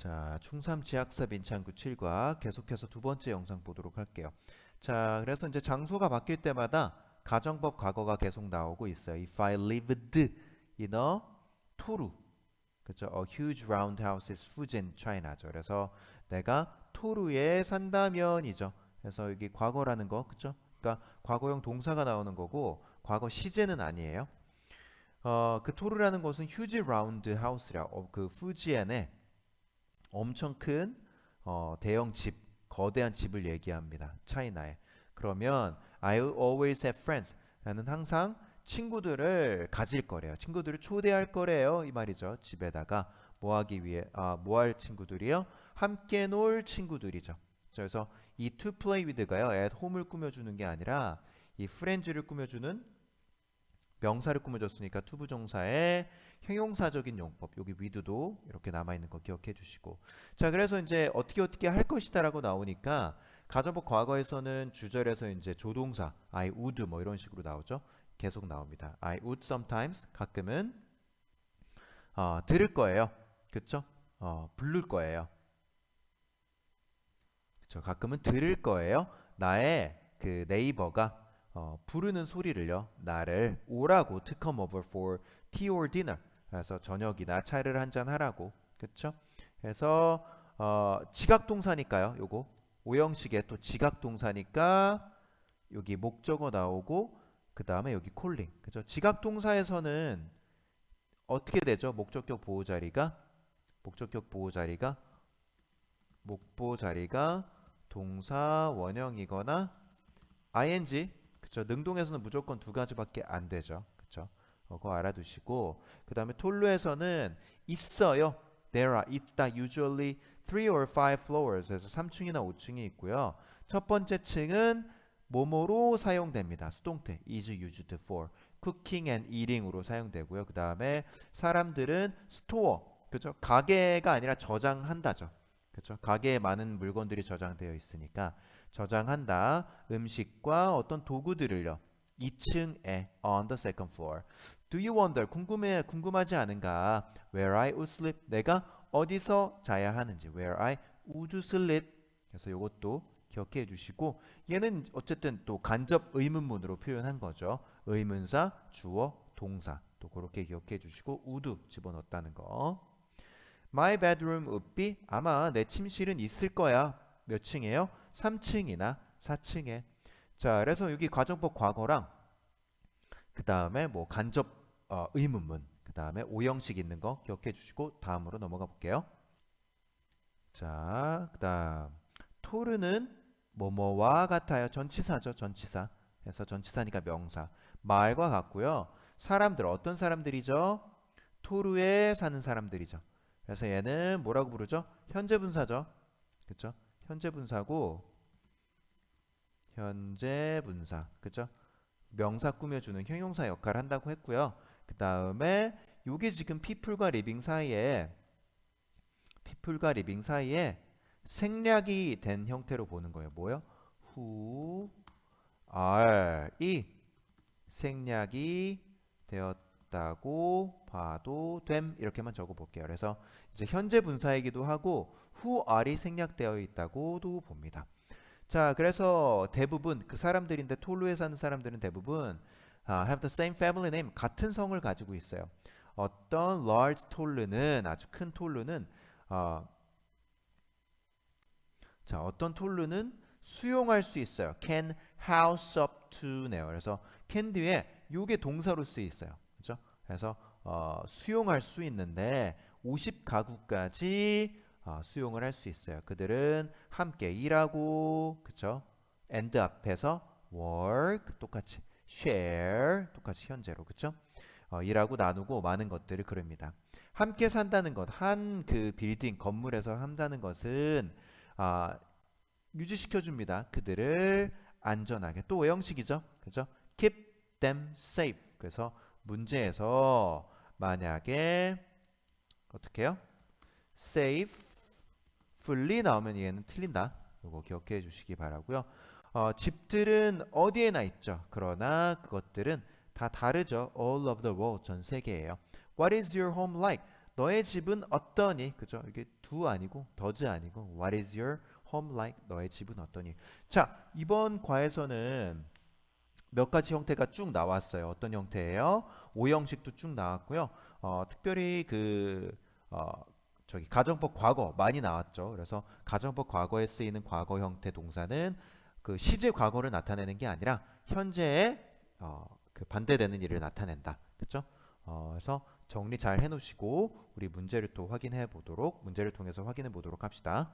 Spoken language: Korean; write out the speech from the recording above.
자, 충삼 지학사 민창구 7과 계속해서 두 번째 영상 보도록 할게요. 자, 그래서 이제 장소가 바뀔 때마다 가정법 과거가 계속 나오고 있어요. If I lived in a 토루, 그죠? A huge round house is Fujian, China죠. 그래서 내가 토루에 산다면이죠. 그래서 여기 과거라는 거, 그죠? 그러니까 과거형 동사가 나오는 거고 과거 시제는 아니에요. 어, 그 토르라는 곳은 휴지 라운드 하우스라 어, 그 푸지엔에 엄청 큰 어, 대형 집, 거대한 집을 얘기합니다. 차이나에. 그러면 I always have friends. 나는 항상 친구들을 가질 거래요. 친구들을 초대할 거래요. 이 말이죠. 집에다가 뭐 하기 위해 아, 뭐 할 친구들이요? 함께 놀 친구들이죠. 그래서 이 to play with가요. at home을 꾸며주는 게 아니라 이 friends를 꾸며주는 명사를 꾸며줬으니까 투부정사의 형용사적인 용법 여기 with도 이렇게 남아있는 거 기억해 주시고. 자 그래서 이제 어떻게 어떻게 할 것이다 라고 나오니까 가정법 과거에서는 주절에서 이제 조동사 I would 뭐 이런 식으로 나오죠. 계속 나옵니다. I would sometimes 가끔은 어, 들을 거예요. 그쵸? 어, 부를 거예요. 그쵸? 가끔은 들을 거예요. 나의 그 네이버가 어, 부르는 소리를요 나를 오라고 to come over for tea or dinner. 그래서 저녁이나 차를 한잔 하라고. 그쵸? 그래서 어, 지각 동사니까요 요거. 오형식의 또 지각 동사니까 여기 목적어 나오고 그 다음에 여기 콜링 그죠 지각 동사에서는 어떻게 되죠? 목적격 보호 자리가? 목적격 보호 자리가? 목보 자리가 동사 원형이거나 ing 그쵸 능동에서는 무조건 두 가지밖에 안 되죠. 그쵸 어, 그거 알아두시고 그 다음에 톨루에서는 있어요. There are 있다 usually three or five floors. 그래서 3층이나 5층이 있고요. 첫 번째 층은 뭐뭐로 사용됩니다. 수동태 is used for cooking and eating으로 사용되고요. 그 다음에 사람들은 store 그죠? 가게가 아니라 저장한다죠. 그죠? 가게에 많은 물건들이 저장되어 있으니까 저장한다. 음식과 어떤 도구들을요. 2층에 on the second floor. Do you wonder 궁금해 궁금하지 않은가? Where I would sleep? 내가 어디서 자야 하는지. Where I would sleep? 그래서 이것도 기억해 주시고 얘는 어쨌든 또 간접 의문문으로 표현한 거죠. 의문사 주어 동사. 또 그렇게 기억해 주시고 would 집어넣었다는 거. My bedroom would be 아마 내 침실은 있을 거야. 몇 층이에요? 3층이나 4층에. 자 그래서 여기 과정법 과거랑 그 다음에 뭐 간접 어, 의문문 그 다음에 오형식 있는 거 기억해 주시고 다음으로 넘어가 볼게요. 자그 다음 토르는 뭐뭐와 같아요? 전치사죠 전치사. 그래서 전치사니까 명사. 말과 같고요. 사람들 어떤 사람들이죠? 토르에 사는 사람들이죠. 그래서 얘는 뭐라고 부르죠? 현재 분사죠. 그쵸 현재 분사고 현재 분사 그죠? 명사 꾸며주는 형용사 역할을 한다고 했고요. 그 다음에 요게 지금 people과 living 사이에 people과 living 사이에 생략이 된 형태로 보는 거예요. 뭐요? who are 이 생략이 되었다 고 봐도 됨 이렇게만 적어 볼게요. 그래서 이제 현재 분사이기도 하고 who are이 생략되어 있다고도 봅니다. 자, 그래서 대부분 그 사람들인데 톨루에 사는 사람들은 대부분 uh, have the same family name 같은 성을 가지고 있어요. 어떤 large 톨루는 아주 큰 톨루는 어, 자, 어떤 톨루는 수용할 수 있어요. can house up to네요. 그래서 can 뒤에 요게 동사로 쓰여 있어요. 그렇죠? 그래서 어, 수용할 수 있는데 50가구까지 어, 수용을 할 수 있어요. 그들은 함께 일하고 그쵸? and 앞에서 work 똑같이 share 똑같이 현재로 그쵸? 어, 일하고 나누고 많은 것들을 그립니다. 함께 산다는 것, 한 그 빌딩 건물에서 한다는 것은 아, 유지시켜 줍니다. 그들을 안전하게 또 형식이죠, 그죠? Keep them safe. 그래서 문제에서 만약에 어떻게 해요? safe fully 나오면 얘는 틀린다. 이거 기억해 주시기 바라고요. 어, 집들은 어디에나 있죠. 그러나 그것들은 다 다르죠. All of the world 전 세계예요. What is your home like? 너의 집은 어떠니? 그죠? 이게 do 아니고 does 아니고 what is your home like? 너의 집은 어떠니? 자, 이번 과에서는 몇 가지 형태가 쭉 나왔어요. 어떤 형태예요? 오형식도 쭉 나왔고요. 어, 특별히 그 어, 저기 가정법 과거 많이 나왔죠. 그래서 가정법 과거에 쓰이는 과거 형태 동사는 그 시제 과거를 나타내는 게 아니라 현재의 어, 그 반대되는 일을 나타낸다. 그렇죠? 어, 그래서 정리 잘 해놓으시고 우리 문제를 또 확인해 보도록 문제를 통해서 확인해 보도록 합시다.